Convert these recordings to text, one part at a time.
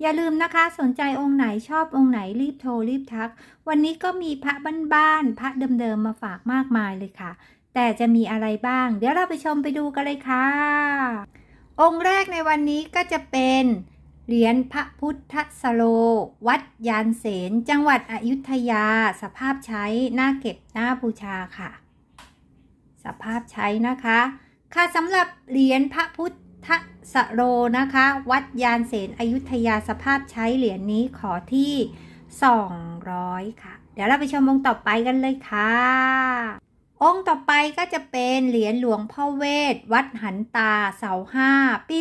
อย่าลืมนะคะสนใจองค์ไหนชอบองค์ไหนรีบโทรรีบทัก วันนี้ก็มีพระบ้านๆพระเดิมๆมาฝากมากมายเลยค่ะ แต่จะมีอะไรบ้าง เดี๋ยวเราไปชมไปดูกันเลยค่ะ องค์แรกในวันนี้ก็จะเป็นเหรียญพระพุทธสโล วัดยานเสน จังหวัดอยุธยา สภาพใช้หน้าเก็บหน้าบูชาค่ะ สภาพใช้นะคะ ค่ะสำหรับเหรียญพระพุทธ ทสโลนะคะ วัดยานเสนอยุธยาสภาพใช้เหรียญนี้ขอที่ 200 ค่ะ เดี๋ยวเราไปชมองค์ต่อไปกันเลยค่ะ องค์ต่อไปก็จะเป็นเหรียญหลวงพ่อเวท วัดหันตาเสาห้าปี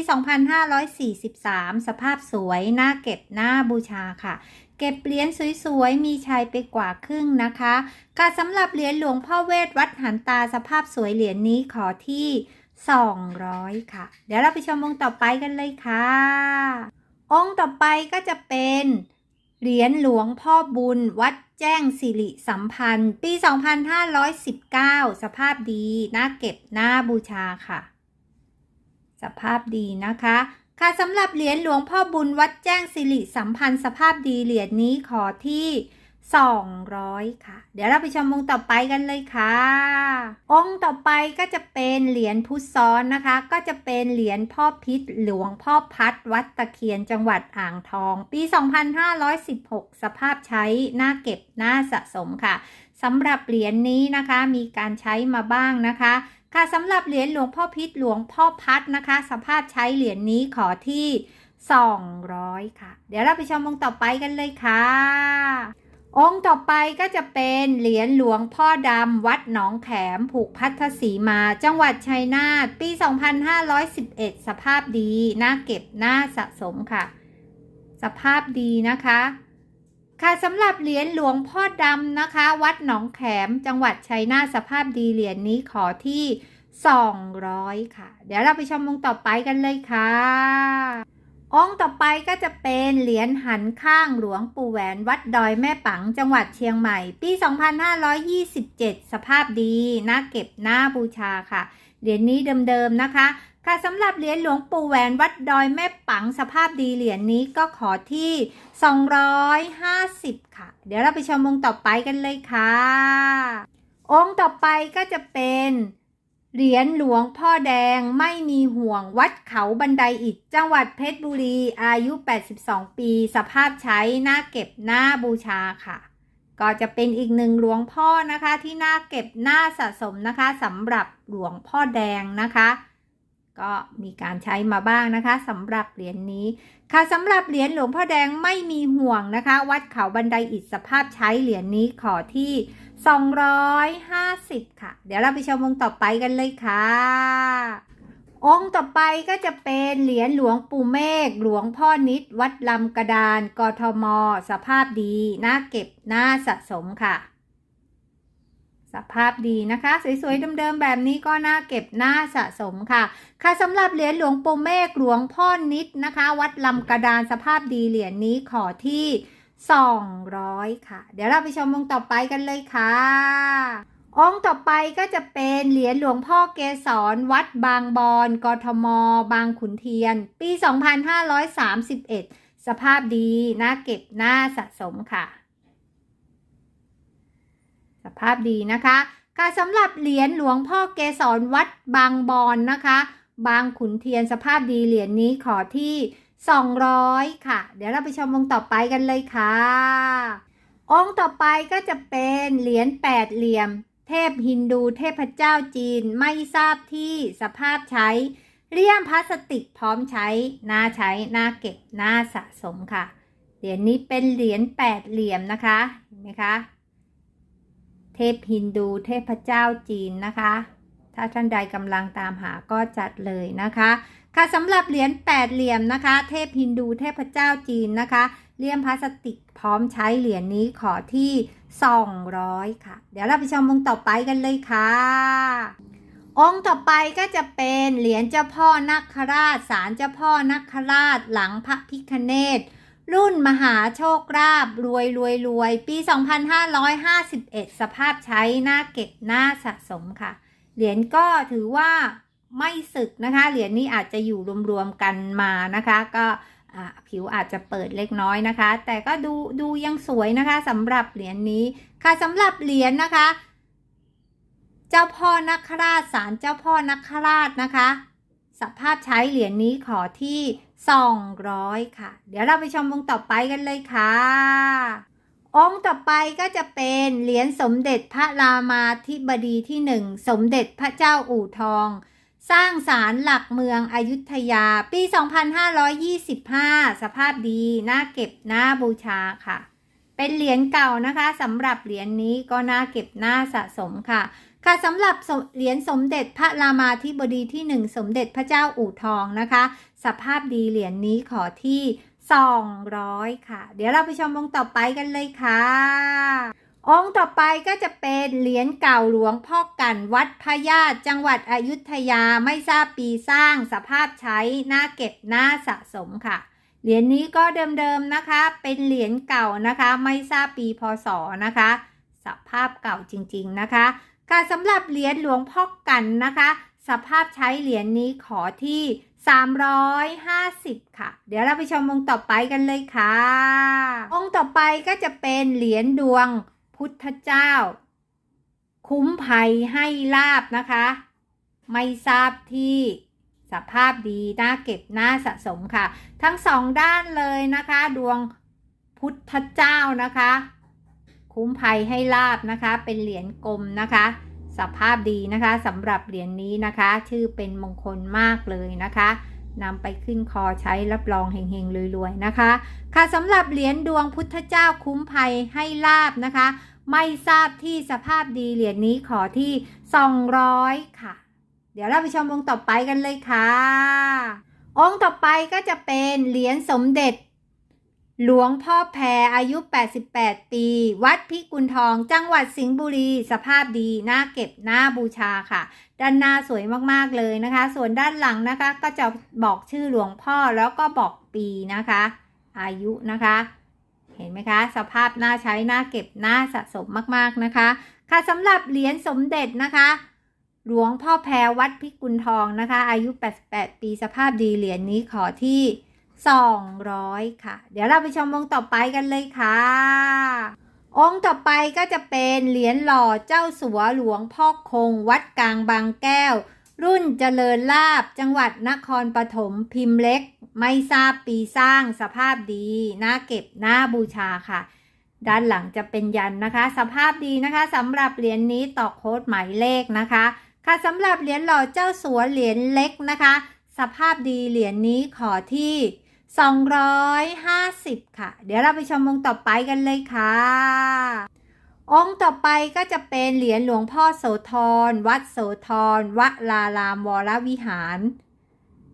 2543 สภาพสวยน่าเก็บหน้าบูชาค่ะเก็บเหรียญสวยๆ มีชัยไปกว่าครึ่งนะคะค่ะสำหรับเหรียญหลวงพ่อเวทวัดหันตาสภาพสวยเหรียญนี้ขอที่ 200 ค่ะ เดี๋ยวเราไปชมองค์ต่อไปกันเลยค่ะ องค์ต่อไปก็จะเป็นเหรียญหลวงพ่อบุญวัดแจ้งสิริสัมพันธ์ ปี 2519 สภาพดีน่าเก็บน้าบูชาค่ะ สภาพดีนะคะ ค่ะสำหรับเหรียญหลวงพ่อบุญวัดแจ้งสิริสัมพันธ์ สภาพดีเหรียญนี้ขอที่ 200 ค่ะ เดี๋ยวเราไปชมองต่อไปกันเลยค่ะ องค์ต่อไปก็จะเป็นเหรียญพุทธซ้อนนะคะ ก็จะเป็นเหรียญพ่อพิษหลวงพ่อพัดวัดตะเคียนจังหวัดอ่างทอง ปี 2516 สภาพใช้หน่าเก็บหน่าสะสมค่ะสำหรับเหรียญนี้นะคะมีการใช้มาบ้างนะคะค่ะสำหรับเหรียญหลวงพ่อพิษหลวงพ่อพัดนะคะ สภาพใช้เหรียญนี้ขอที่ 200 ค่ะ เดี๋ยวเราไปชมองต่อไปกันเลยค่ะ องค์ต่อไปก็จะเป็นเหรียญหลวงพ่อดำวัดหนองแขมผูกพัทธสีมาจังหวัดชัยนาทปี 2511 สภาพดีน่าเก็บน่าสะสมค่ะ สภาพดีนะคะ ค่ะสำหรับเหรียญหลวงพ่อดำนะคะ วัดหนองแขมจังหวัดชัยนาทสภาพดีเหรียญนี้ขอที่ 200 ค่ะ เดี๋ยวเราไปชมองค์ต่อไปกันเลยค่ะ องค์ต่อไปก็จะเป็นเหรียญหันข้างหลวงปู่แหวนวัดดอยแม่ปังจังหวัดเชียงใหม่ ปี 2527 สภาพดีน่าเก็บน่าบูชาค่ะ เหรียญนี้เดิมๆนะคะ ค่ะสำหรับเหรียญหลวงปู่แหวนวัดดอยแม่ปังสภาพดีเหรียญนี้ก็ขอที่ 250 ค่ะ เดี๋ยวเราไปชมองค์ต่อไปกันเลยค่ะ องค์ต่อไปก็จะเป็น เหรียญหลวงพ่อแดงไม่มีห่วงวัดเขาบันไดอิฐจังหวัดเพชรบุรี อายุ 82 ปี สภาพใช้หน่าเก็บหน่าบูชาค่ะ ก็จะเป็นอีกหนึ่งหลวงพ่อนะคะที่น่าเก็บหน่าสะสมนะคะสำหรับหลวงพ่อแดงนะคะ ก็มีการใช้มาบ้างนะคะสำหรับเหรียญนี้ ค่ะสำหรับเหรียญหลวงพ่อแดงไม่มีห่วงนะคะ วัดเขาบันไดอิฐสภาพใช้เหรียญนี้ขอที่ 250 ค่ะ เดี๋ยวเราไปชมองค์ต่อไปกันเลยค่ะ องค์ต่อไปก็จะเป็นเหรียญหลวงปู่เมฆหลวงพ่อนิด วัดลำกระดาน กทม สภาพดี น่าเก็บ น่าสะสมค่ะ สภาพดีนะคะ สวยๆเดิมๆแบบนี้ก็น่าเก็บ น่าสะสมค่ะ ค่ะสำหรับเหรียญหลวงปู่เมฆหลวงพ่อนิดนะคะ วัดลำกระดานสภาพดีเหรียญนี้ขอที่ 200 ค่ะ เดี๋ยวเราไปชมองค์ต่อไปกันเลยค่ะ องค์ต่อไปก็จะเป็นเหรียญหลวงพ่อเกศรวัดบางบอนกทม บางขุนเทียน ปี 2531 สภาพดีน่าเก็บน่าสะสมค่ะ สภาพดีนะคะค่ะสำหรับเหรียญหลวงพ่อเกศรวัดบางบอนนะคะ บางขุนเทียนสภาพดีเหรียญนี้ขอที่ 200 ค่ะ เดี๋ยวเราไปชมองค์ต่อไปกันเลยค่ะ องค์ต่อไปก็จะเป็นเหรียญแปดเหลี่ยม เทพฮินดูเทพเจ้าจีนไม่ทราบที่สภาพใช้เลี่ยมพลาสติกพร้อมใช้น่าใช้น่าเก็บน่าสะสมค่ะ เหรียญนี้เป็นเหรียญแปดเหลี่ยมนะคะเห็นไหมคะ เทพฮินดูเทพเจ้าจีนนะคะ ถ้าท่านใดกำลังตามหาก็จัดเลยนะคะ ค่ะสำหรับเหรียญแปดเหลี่ยมนะคะ เทพฮินดูเทพเจ้าจีนนะคะเลี่ยมพลาสติกพร้อมใช้เหรียญนี้ขอที่ 200 ค่ะ เดี๋ยวเราไปชมองค์ต่อไปกันเลยค่ะ องค์ต่อไปก็จะเป็นเหรียญเจ้าพ่อนักคราชศาลเจ้าพ่อนักคราชหลังพระพิคเนตรุ่นมหาโชคราบรวยรวยรวย ปี 2551 สภาพใช้หน้าเก็บหน้าสะสมค่ะ เหรียญก็ถือว่า ไม่สึกนะคะ เหรียญนี้อาจจะอยู่รวมๆกันมานะคะ ก็ผิวอาจจะเปิดเล็กน้อยนะคะ แต่ก็ดูดูยังสวยนะคะสำหรับเหรียญนี้ค่ะสำหรับเหรียญนะคะ เจ้าพ่อนักคราชศาลเจ้าพ่อนักคราชนะคะ สภาพใช้เหรียญนี้ขอที่ 200 ค่ะ เดี๋ยวเราไปชมองค์ต่อไปกันเลยค่ะองค์ต่อไปก็จะเป็นเหรียญสมเด็จพระรามาธิบดีที่หนึ่งสมเด็จพระเจ้าอู่ทอง สร้างศาลหลักเมืองอยุธยาปี 2525 สภาพดีน่าเก็บน่าบูชาค่ะ เป็นเหรียญเก่านะคะสำหรับเหรียญนี้ก็น่าเก็บน่าสะสมค่ะ ค่ะสำหรับเหรียญสมเด็จพระรามาธิบดีที่หนึ่งสมเด็จพระเจ้าอู่ทองนะคะ สภาพดีเหรียญนี้ขอที่ 200 ค่ะ เดี๋ยวเราไปชมองต่อไปกันเลยค่ะ องค์ต่อไปก็จะเป็นเหรียญเก่าหลวงพ่อกันวัดพญาจังหวัดอยุธยาไม่ทราบปีสร้างสภาพใช้หน่าเก็บหน่าสะสมค่ะ เหรียญนี้ก็เดิมๆนะคะ เป็นเหรียญเก่านะคะ ไม่ทราบปีพศนะคะ สภาพเก่าจริงๆนะคะ ค่ะสำหรับเหรียญหลวงพ่อกันนะคะ สภาพใช้เหรียญนี้ขอที่ 350 ค่ะ เดี๋ยวเราไปชมองค์ต่อไปกันเลยค่ะ องค์ต่อไปก็จะเป็นเหรียญดวง พุทธเจ้า คุ้มภัยให้ลาบนะคะ ไม่ทราบที่สภาพดีน่าเก็บน่าสะสมค่ะ ทั้งสองด้านเลยนะคะ ดวงพุทธเจ้านะคะ คุ้มภัยให้ลาบนะคะ เป็นเหรียญกลมนะคะ สภาพดีนะคะสำหรับเหรียญนี้นะคะ ชื่อเป็นมงคลมากเลยนะคะ นำไปขึ้นคอใช้รับรองเฮงๆรวยๆนะคะ ค่ะสำหรับเหรียญดวงพุทธเจ้าคุ้มภัยให้ลาบนะคะ ไม่ทราบที่สภาพดีเหรียญนี้ขอที่ 200 ค่ะ เดี๋ยวเราไปชมองค์ต่อไปกันเลยค่ะ องค์ต่อไปก็จะเป็นเหรียญสมเด็จ หลวงพ่อแพรอายุ 88 ปี วัดพิกุลทอง จังหวัดสิงห์บุรี สภาพดีน่าเก็บน่าบูชาค่ะ ด้านหน้าสวยมากๆเลยนะคะ ส่วนด้านหลังนะคะก็จะบอกชื่อหลวงพ่อแล้วก็บอกปีนะคะ อายุนะคะ เห็นไหมคะ สภาพน่าใช้น่าเก็บน่าสะสมมากๆนะคะ ค่ะสำหรับเหรียญสมเด็จนะคะ หลวงพ่อแพรวัดพิกุลทองนะคะ อายุ 88 ปีสภาพดีเหรียญนี้ขอที่ 200 ค่ะ เดี๋ยวเราไปชมองต่อไปกันเลยค่ะ องค์ต่อไปก็จะเป็นเหรียญหล่อเจ้าสัวหลวงพ่อคง วัดกลางบางแก้ว รุ่นเจริญลาบจังหวัดนครปฐมพิมพ์เล็ก ไม่ทราบปีสร้างสภาพดีน่าเก็บน่าบูชาค่ะ ด้านหลังจะเป็นยันนะคะ สภาพดีนะคะสำหรับเหรียญนี้ต่อโค้ดหมายเลขนะคะ ค่ะสำหรับเหรียญหล่อเจ้าสัวเหรียญเล็กนะคะ สภาพดีเหรียญนี้ขอที่ 250 ค่ะ เดี๋ยวเราไปชมองค์ต่อไปกันเลยค่ะ องค์ต่อไปก็จะเป็นเหรียญหลวงพ่อโสธร วัดโสธรวลารามวรวิหาร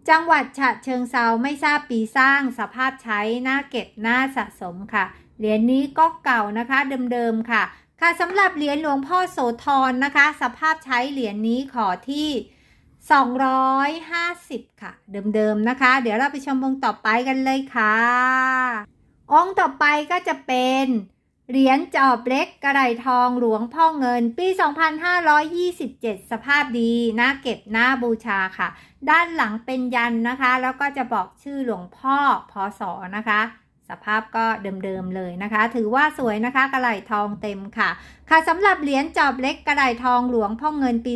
จังหวัดฉะเชิงเซาไม่ทราบปีสร้างสภาพใช้หน่าเก็บน่าสะสมค่ะ เหรียญนี้ก็เก่านะคะเดิมๆค่ะ ค่ะสำหรับเหรียญหลวงพ่อโสธรนะคะ สภาพใช้เหรียญนี้ขอที่ 250 ค่ะ เดิมๆนะคะ เดี๋ยวเราไปชมองค์ต่อไปกันเลยค่ะ องค์ต่อไปก็จะเป็นเหรียญจอบเล็กกระไรทองหลวงพ่อเงิน ปี 2527 สภาพดีน่าเก็บน่าบูชาค่ะ ด้านหลังเป็นยันนะคะ แล้วก็จะบอกชื่อหลวงพ่อพศนะคะ สภาพก็เดิมๆเลยนะคะ ถือว่าสวยนะคะกระไหลทองเต็มค่ะ ค่ะสำหรับเหรียญจอบเล็กกระไหลทองหลวงพ่อเงินปี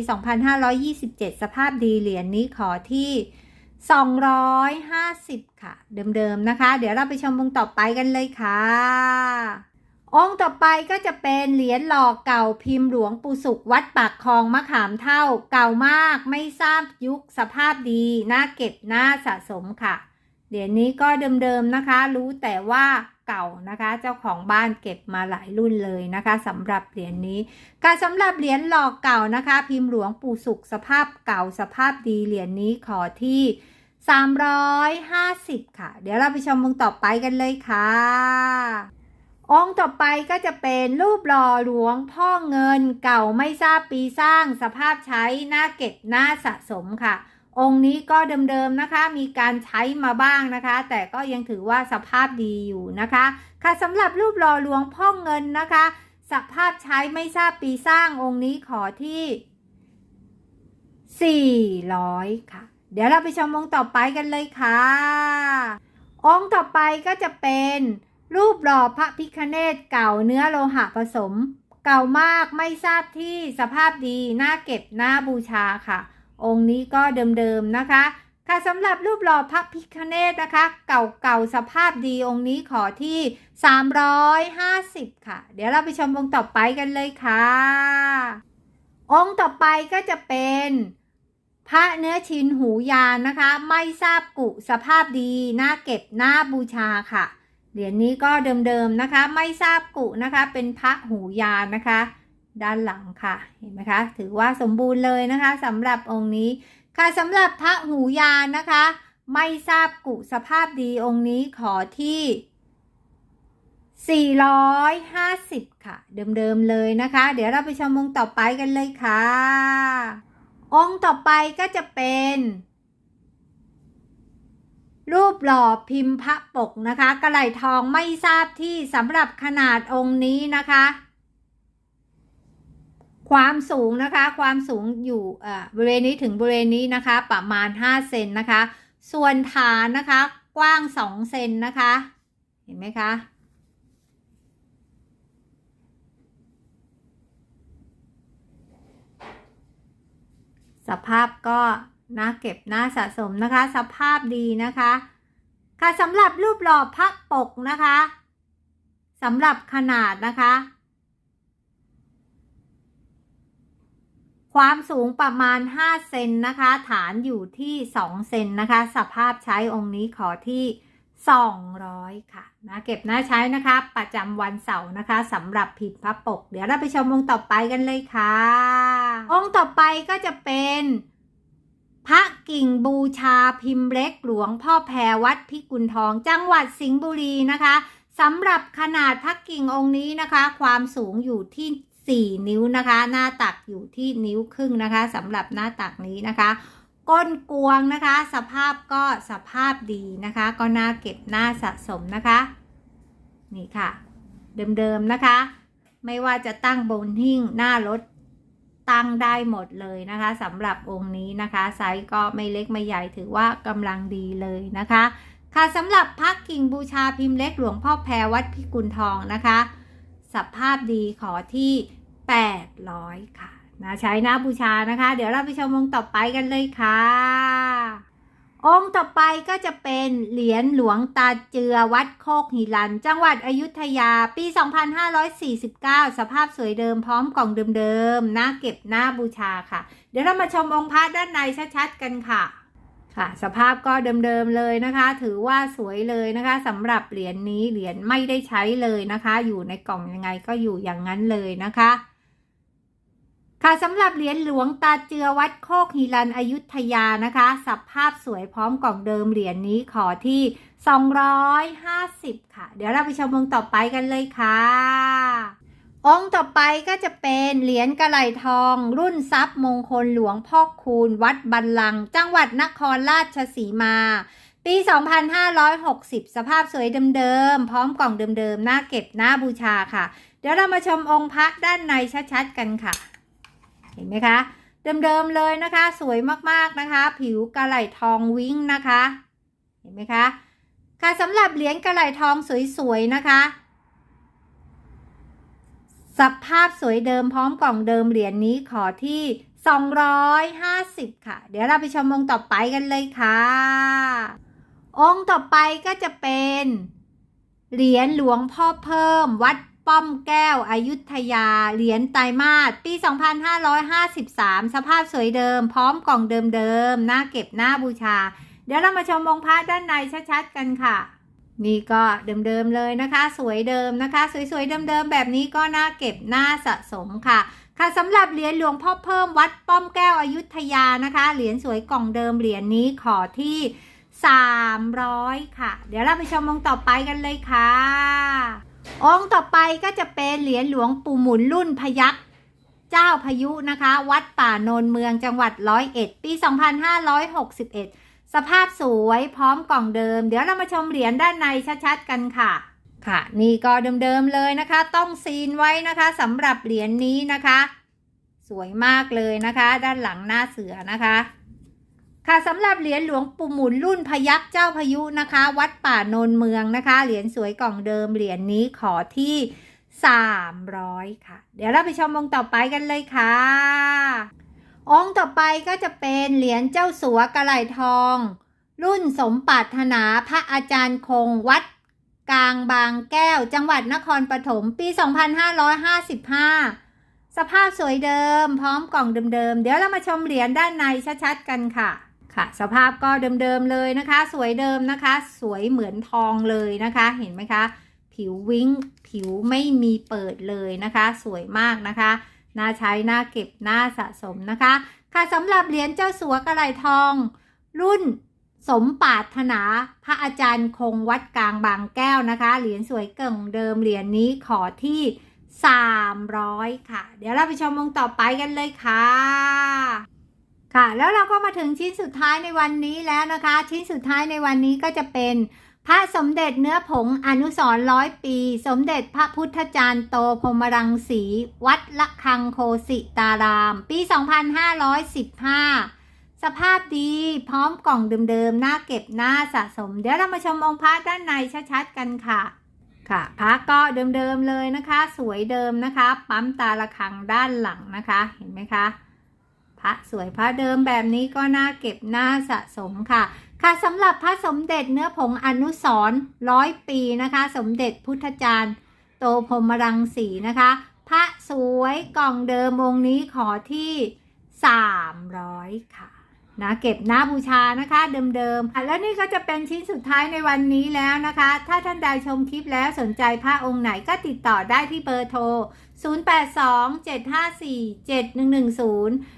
2527 สภาพดีเหรียญนี้ขอที่ 250 ค่ะ เดิมๆนะคะ เดี๋ยวเราไปชมองต่อไปกันเลยค่ะ องค์ต่อไปก็จะเป็นเหรียญหล่อเก่าพิมพ์หลวงปู่สุขวัดปากคลองมะขามเท่า เก่ามากไม่ทราบยุคสภาพดีน่าเก็บน่าสะสมค่ะ เหรียญนี้ก็เดิมๆนะคะ รู้แต่ว่าเก่านะคะ เจ้าของบ้านเก็บมาหลายรุ่นเลยนะคะสำหรับเหรียญนี้การสำหรับเหรียญหลอกเก่านะคะ พิมพ์หลวงปู่สุขสภาพเก่าสภาพดีเหรียญนี้ขอที่ 350 ค่ะ เดี๋ยวเราไปชมวงต่อไปกันเลยค่ะ องค์ต่อไปก็จะเป็นรูปหล่อหลวงพ่อเงินเก่าไม่ทราบปีสร้างสภาพใช้หน้าเก็บหน้าสะสมค่ะ องค์นี้ก็เดิมๆนะคะ มีการใช้มาบ้างนะคะ แต่ก็ยังถือว่าสภาพดีอยู่นะคะ ค่ะสำหรับรูปหล่อหลวงพ่อเงินนะคะ สภาพใช้ไม่ทราบปีสร้างองค์นี้ขอที่ 400 ค่ะ เดี๋ยวเราไปชมองค์ต่อไปกันเลยค่ะ องค์ต่อไปก็จะเป็นรูปหล่อพระพิคเนตเก่าเนื้อโลหะผสม เก่ามากไม่ทราบที่สภาพดีน่าเก็บน่าบูชาค่ะ องค์นี้ก็เดิมๆนะคะ ค่ะสำหรับรูปหล่อพระพิคเนตนะคะ เก่าๆสภาพดีองค์นี้ขอที่ 350 ค่ะ เดี๋ยวเราไปชมองค์ต่อไปกันเลยค่ะ องค์ต่อไปก็จะเป็นพระเนื้อชินหูยานนะคะ ไม่ทราบกุสภาพดีน่าเก็บน่าบูชาค่ะเหรียญนี้ก็เดิมๆนะคะ ไม่ทราบกุนะคะ เป็นพระหูยานนะคะ ด้านหลังค่ะ เห็นไหมคะ ถือว่าสมบูรณ์เลยนะคะสำหรับองค์นี้ ค่ะสำหรับพระหูยานนะคะ ไม่ทราบกุสภาพดีองค์นี้ขอที่ 450 ค่ะ เดิมๆเลยนะคะ เดี๋ยวเราไปชมองค์ต่อไปกันเลยค่ะ องค์ต่อไปก็จะเป็น รูปหล่อพิมพ์พระปกนะคะ กระไหลทองไม่ทราบที่สำหรับขนาดองค์นี้นะคะ ความสูงนะคะ ความสูงอยู่อ่าบริเวณนี้ถึงบริเวณนี้นะคะ ประมาณ 5 เซนนะคะ ส่วนฐานนะคะ กว้าง 2 เซนนะคะ เห็นไหมคะสภาพก็น่าเก็บน่าสะสมนะคะ สภาพดีนะคะ ค่ะสำหรับรูปหล่อพระปกนะคะสำหรับขนาดนะคะ ความสูงประมาณ 5 เซนนะคะ ฐานอยู่ที่ 2 เซนนะคะ สภาพใช้องค์นี้ขอที่ 200 ค่ะนะเก็บหน้าใช้นะคะ ประจำวันเสาร์นะคะสำหรับพิมพ์พระปก เดี๋ยวเราไปชมองค์ต่อไปกันเลยค่ะ องค์ต่อไปก็จะเป็นพระกิ่งบูชาพิมพ์เล็กหลวงพ่อแพรวัดพิกุลทองจังหวัดสิงห์บุรีนะคะสำหรับขนาดพระกิ่งองค์นี้นะคะ ความสูงอยู่ที่ 4 นิ้วนะคะ หน้าตักอยู่ที่นิ้วครึ่งนะคะสำหรับหน้าตักนี้นะคะก้นกวงนะคะ สภาพก็สภาพดีนะคะ ก็น่าเก็บน่าสะสมนะคะ นี่ค่ะ เดิมๆนะคะ ไม่ว่าจะตั้งบนหิ้งหน้ารถตั้งได้หมดเลยนะคะสำหรับองค์นี้นะคะ ไซส์ก็ไม่เล็กไม่ใหญ่ถือว่ากำลังดีเลยนะคะ ค่ะสำหรับพักกิ่งบูชาพิมพ์เล็กหลวงพ่อแพรวัดพิกุลทองนะคะ สภาพดีขอที่ 800 ค่ะนะใช้หน้าบูชานะคะ เดี๋ยวเราไปชมองค์ต่อไปกันเลยค่ะ องค์ต่อไปก็จะเป็นเหรียญหลวงตาเจือวัดโคกหิรัน จังหวัดอยุธยาปี 2549 สภาพสวยเดิมพร้อมกล่องเดิมๆหน้าเก็บหน้าบูชาค่ะ เดี๋ยวเรามาชมองค์พระด้านในชัดๆกันค่ะค่ะ สภาพก็เดิมๆเลยนะคะ ถือว่าสวยเลยนะคะสำหรับเหรียญนี้เหรียญไม่ได้ใช้เลยนะคะ อยู่ในกล่องยังไงก็อยู่อย่างนั้นเลยนะคะ ค่ะสำหรับเหรียญหลวงตาเจือวัดโคกฮิรันอยุธยานะคะสภาพสวยพร้อมกล่องเดิมเหรียญนี้ขอที่ 250 ค่ะ เดี๋ยวเราไปชมองค์ต่อไปกันเลยค่ะ องค์ต่อไปก็จะเป็นเหรียญกระไหลทอง รุ่นทรัพย์มงคลหลวงพ่อคูณ วัดบันลัง จังหวัดนครราชสีมา ปี 2560 สภาพสวยเดิมๆพร้อมกล่องเดิมๆหน้าเก็บหน้าบูชาค่ะ เดี๋ยวเรามาชมองค์พระด้านในชัดๆกันค่ะ เห็นไหมคะ เดิมๆเลยนะคะ สวยมากๆนะคะ ผิวกระไหลทองวิ้งนะคะ เห็นไหมคะ ค่ะสำหรับเหรียญกระไหลทองสวยๆนะคะสภาพสวยเดิมพร้อมกล่องเดิมเหรียญนี้ขอที่ 250 ค่ะ เดี๋ยวเราไปชมองค์ต่อไปกันเลยค่ะ องค์ต่อไปก็จะเป็น เหรียญหลวงพ่อเพิ่มวัด ป้อมแก้วอายุทยา เหรียญไตรมาสปี 2553 สภาพสวยเดิม พร้อมกล่องเดิมๆหน้าเก็บหน้าบูชา เดี๋ยวเรามาชมองค์พระด้านในชัดๆกันค่ะ นี่ก็เดิมๆเลยนะคะ สวยเดิมนะคะ สวยๆเดิมๆแบบนี้ก็น่าเก็บน่าสะสมค่ะค่ะสำหรับเหรียญหลวงพ่อเพิ่มวัดป้อมแก้วอายุทยานะคะ เหรียญสวยกล่องเดิมเหรียญนี้ขอที่ 300 ค่ะ เดี๋ยวเราไปชมองค์ต่อไปกันเลยค่ะ องค์ต่อไปก็จะเป็นเหรียญหลวงปู่หมุนรุ่นพยัคฆ์เจ้าพายุนะคะ วัดป่าโนนเมืองจังหวัดร้อยเอ็ดปี 2561 สภาพสวยพร้อมกล่องเดิม เดี๋ยวเรามาชมเหรียญด้านในชัดๆกันค่ะ ค่ะ นี่ก็เดิมๆเลยนะคะ ต้องซีนไว้นะคะสำหรับเหรียญนี้นะคะ สวยมากเลยนะคะ ด้านหลังหน้าเสือนะคะ ค่ะสำหรับเหรียญหลวงปู่หมุนรุ่นพยัคฆ์เจ้าพายุนะคะ วัดป่าโนนเมืองนะคะ เหรียญสวยกล่องเดิมเหรียญนี้ขอที่ 300 ค่ะ เดี๋ยวเราไปชมองค์ต่อไปกันเลยค่ะ องค์ต่อไปก็จะเป็นเหรียญเจ้าสัวกระไหลทอง รุ่นสมปรารถนาพระอาจารย์คงวัดกลางบางแก้ว จังหวัดนครปฐมปี 2555 สภาพสวยเดิม พร้อมกล่องเดิมๆ เดี๋ยวเรามาชมเหรียญด้านในชัดๆ กันค่ะ ค่ะ สภาพก็เดิมๆเลยนะคะ สวยเดิมนะคะ สวยเหมือนทองเลยนะคะ เห็นไหมคะ ผิววิ้งผิวไม่มีเปิดเลยนะคะ สวยมากนะคะน่าใช้น่าเก็บน่าสะสมนะคะ ค่ะสำหรับเหรียญเจ้าสัวกระไหลทอง รุ่นสมปาถนาพระอาจารย์คงวัดกลางบางแก้วนะคะ เหรียญสวยเก่งเดิมเหรียญนี้ขอที่ 300 ค่ะ เดี๋ยวเราไปชมวงต่อไปกันเลยค่ะ ค่ะ แล้วเราก็มาถึงชิ้นสุดท้ายในวันนี้แล้วนะคะ ชิ้นสุดท้ายในวันนี้ก็จะเป็นพระสมเด็จเนื้อผงอนุสรร้อยปี สมเด็จพระพุทธจารย์โตพรหมรังสี วัดละคังโคสิตาราม ปี 2515 สภาพดีพร้อมกล่องเดิมๆหน่าเก็บหน่าสะสม เดี๋ยวเรามาชมองค์พระด้านในชัดๆกันค่ะ ค่ะพระก็เดิมๆเลยนะคะ สวยเดิมนะคะ ปั๊มตาละคังด้านหลังนะคะ เห็นไหมคะ พระสวยพระเดิมแบบนี้ก็น่าเก็บน่าสะสมค่ะ ค่ะสำหรับพระสมเด็จเนื้อผงอนุสร์ร้อยปีนะคะ สมเด็จพุทธจารย์ โตพรมรังสีนะคะ พระสวยกล่องเดิมองค์นี้ขอที่ 300 ค่ะนะเก็บหน้าบูชานะคะเดิมๆและนี่ก็จะเป็นชิ้นสุดท้ายในวันนี้แล้วนะคะ ถ้าท่านใดชมคลิปแล้วสนใจพระองค์ไหนก็ติดต่อได้ที่เบอร์โทร 0827547110